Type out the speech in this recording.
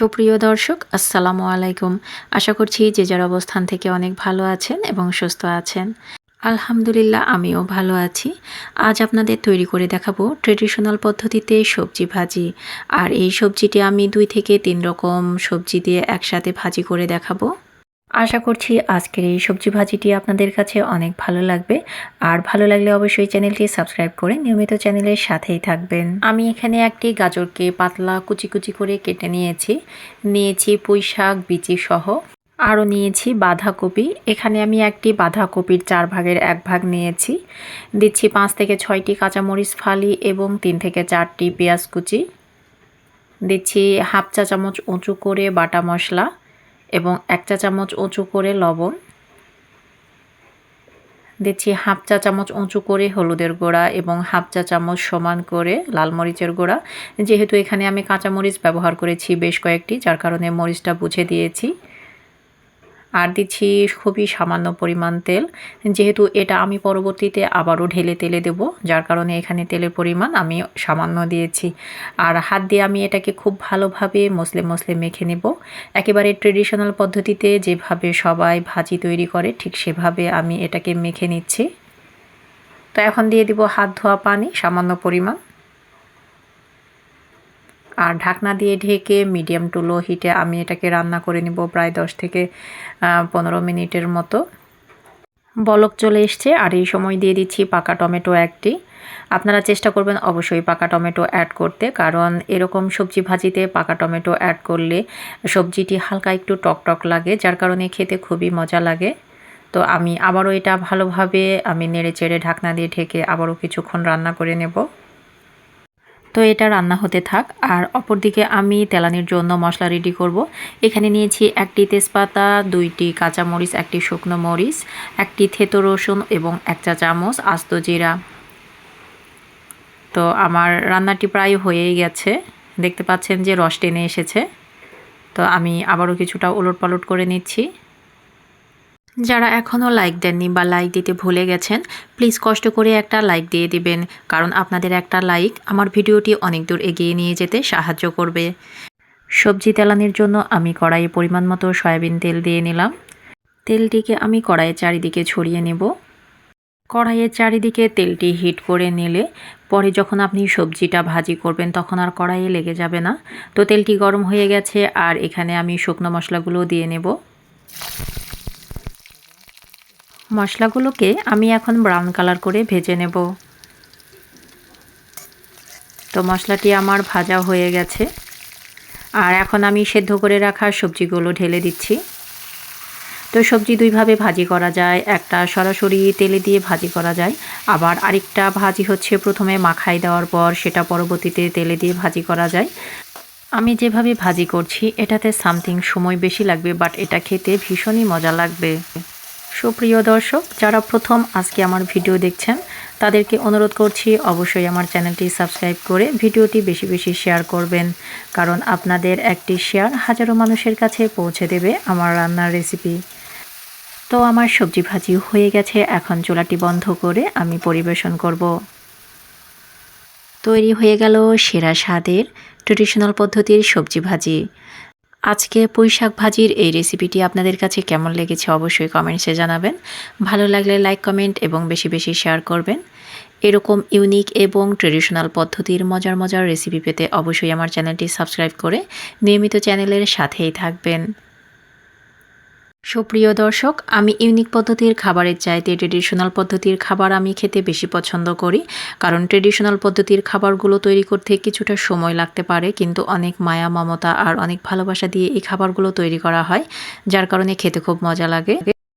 সুপ্রিয় দর্শক, আসসালামু আলাইকুম। আশা করছি যে যার অবস্থান থেকে অনেক ভালো আছেন এবং সুস্থ আছেন। আলহামদুলিল্লাহ, আমিও ভালো আছি। আজ আপনাদের তৈরি করে দেখাবো ট্রেডিশনাল পদ্ধতিতে সবজি ভাজি। আর এই সবজিটি আমি দুই থেকে তিন রকম সবজি দিয়ে একসাথে ভাজি করে দেখাবো। আশা করছি আজকের এই সবজি ভাজিটি আপনাদের কাছে অনেক ভালো লাগবে। আর ভালো লাগলে অবশ্যই চ্যানেলটি সাবস্ক্রাইব করে নিয়মিত চ্যানেলের সাথেই থাকবেন। আমি এখানে একটি গাজরকে পাতলা কুচি কুচি করে কেটে নিয়েছি। নিয়েছি পুঁই শাক বিচি সহ। আরও নিয়েছি বাঁধাকপি। এখানে আমি একটি বাঁধাকপির চার ভাগের এক ভাগ নিয়েছি। দিচ্ছি পাঁচ থেকে ছয়টি কাঁচামরিচ ফালি এবং তিন থেকে চারটি পেঁয়াজ কুচি। দিচ্ছি হাফ চা চামচ উঁচু করে বাটা মশলা। এবং এক চা চামচ উঁচু করে লবণ। দিচ্ছি হাফ চা চামচ উঁচু করে হলুদের গোড়া এবং হাফ চা চামচ সমান করে লাল মরিচের গোড়া। যেহেতু এখানে আমি কাঁচামরিচ ব্যবহার করেছি বেশ কয়েকটি, যার কারণে মরিচটা বুঝে দিয়েছি। আর দিচ্ছি খুবই সামান্য পরিমাণ তেল। যেহেতু এটা আমি পরবর্তীতে আবারও ঢেলে তেলে দেব, যার কারণে এখানে তেলের পরিমাণ আমি সামান্য দিয়েছি। আর হাত দিয়ে আমি এটাকে খুব ভালোভাবে মসলে মসলে মেখে নেব। একেবারে ট্রেডিশনাল পদ্ধতিতে যেভাবে সবাই ভাজি তৈরি করে, ঠিক সেভাবে আমি এটাকে মেখে নিচ্ছি। তো এখন দিয়ে দিব হাত ধোয়া পানি, সামান্য পরিমাণ। আর ঢাকনা দিয়ে ঢেকে মিডিয়াম টু লো হিটে আমি এটাকে রান্না করে নিব প্রায় দশ থেকে পনেরো মিনিটের মতো। বলক চলে এসছে আর এই সময় দিয়ে দিচ্ছি পাকা টমেটো একটি। আপনারা চেষ্টা করবেন অবশ্যই পাকা টমেটো অ্যাড করতে, কারণ এরকম সবজি ভাজিতে পাকা টমেটো অ্যাড করলে সবজিটি হালকা একটু টক টক লাগে, যার কারণে খেতে খুবই মজা লাগে। তো আমি আবারও এটা ভালোভাবে আমি নেড়ে চেড়ে ঢাকনা দিয়ে ঢেকে আবারও কিছুক্ষণ রান্না করে নেব। তো এটা রান্না হতে থাক। আর অপরদিকে আমি তেলানির জন্য মশলা রেডি করব। এখানে নিয়েছি একটি তেজপাতা, দুইটি কাঁচামরিচ, একটি শুকনো মরিচ, একটি থেতো রসুন এবং এক চা চামচ আস্ত জিরা। তো আমার রান্নাটি প্রায় হয়েই গেছে। দেখতে পাচ্ছেন যে রস টেনে এসেছে। তো আমি আবারও কিছুটা ওলট পালট করে নিচ্ছি। যারা এখনও লাইক দেননি বা লাইক দিতে ভুলে গেছেন প্লিজ কষ্ট করে একটা লাইক দিয়ে দিবেন, কারণ আপনাদের একটা লাইক আমার ভিডিওটি অনেক দূর এগিয়ে নিয়ে যেতে সাহায্য করবে। সবজি তেলানির জন্য আমি কড়াইয়ে পরিমাণ মতো সয়াবিন তেল দিয়ে নিলাম। তেলটিকে আমি কড়াইয়ের চারিদিকে ছড়িয়ে নেব। কড়াইয়ের চারিদিকে তেলটি হিট করে নিলে পরে যখন আপনি সবজিটা ভাজি করবেন তখন আর কড়াইয়ে লেগে যাবে না। তো তেলটি গরম হয়ে গেছে আর এখানে আমি শুকনো মশলাগুলো দিয়ে নেব। মশলাগুলোকে আমি এখন ব্রাউন কালার করে ভেজে নেব। তো মশলাটি আমার ভাজা হয়ে গেছে। আর এখন আমি সেদ্ধ করে রাখা সবজিগুলো ঢেলে দিচ্ছি। তো সবজি দুইভাবে ভাজি করা যায়, একটা সরাসরি তেলে দিয়ে ভাজি করা যায়, আবার আরেকটা ভাজি হচ্ছে প্রথমে মাখাই দেওয়ার পর সেটা পরবর্তীতে তেলে দিয়ে ভাজি করা যায়। আমি যেভাবে ভাজি করছি, এটাতে সামথিং সময় বেশি লাগবে, বাট এটা খেতে ভীষণই মজা লাগবে। সুপ্রিয় দর্শক, যারা প্রথম আজকে আমার ভিডিও দেখছেন, তাদেরকে অনুরোধ করছি অবশ্যই আমার চ্যানেলটি সাবস্ক্রাইব করে ভিডিওটি বেশি বেশি শেয়ার করবেন। কারণ আপনাদের একটি শেয়ার হাজারো মানুষের কাছে পৌঁছে দেবে আমার রান্নার রেসিপি। তো আমার সবজি ভাজি হয়ে গেছে, এখন চুলাটি বন্ধ করে আমি পরিবেশন করব। তৈরি হয়ে গেল সেরা স্বাদের ট্রেডিশনাল পদ্ধতির সবজি ভাজি। আজকে পুঁই শাক ভাজির এই রেসিপিটি আপনাদের কাছে কেমন লেগেছে অবশ্যই কমেন্টসে জানাবেন। ভালো লাগলে লাইক, কমেন্ট এবং বেশি বেশি শেয়ার করবেন। এরকম ইউনিক এবং ট্রেডিশনাল পদ্ধতির মজার মজার রেসিপি পেতে অবশ্যই আমার চ্যানেলটি সাবস্ক্রাইব করে নিয়মিত চ্যানেলের সাথেই থাকবেন। সুপ্রিয় দর্শক, আমি ইউনিক পদ্ধতির খাবারের চাইতে ট্রেডিশনাল পদ্ধতির খাবার আমি খেতে বেশি পছন্দ করি। কারণ ট্রেডিশনাল পদ্ধতির খাবারগুলো তৈরি করতে কিছুটা সময় লাগতে পারে, কিন্তু অনেক মায়া, মমতা আর অনেক ভালোবাসা দিয়ে এই খাবারগুলো তৈরি করা হয়, যার কারণে খেতে খুব মজা লাগে।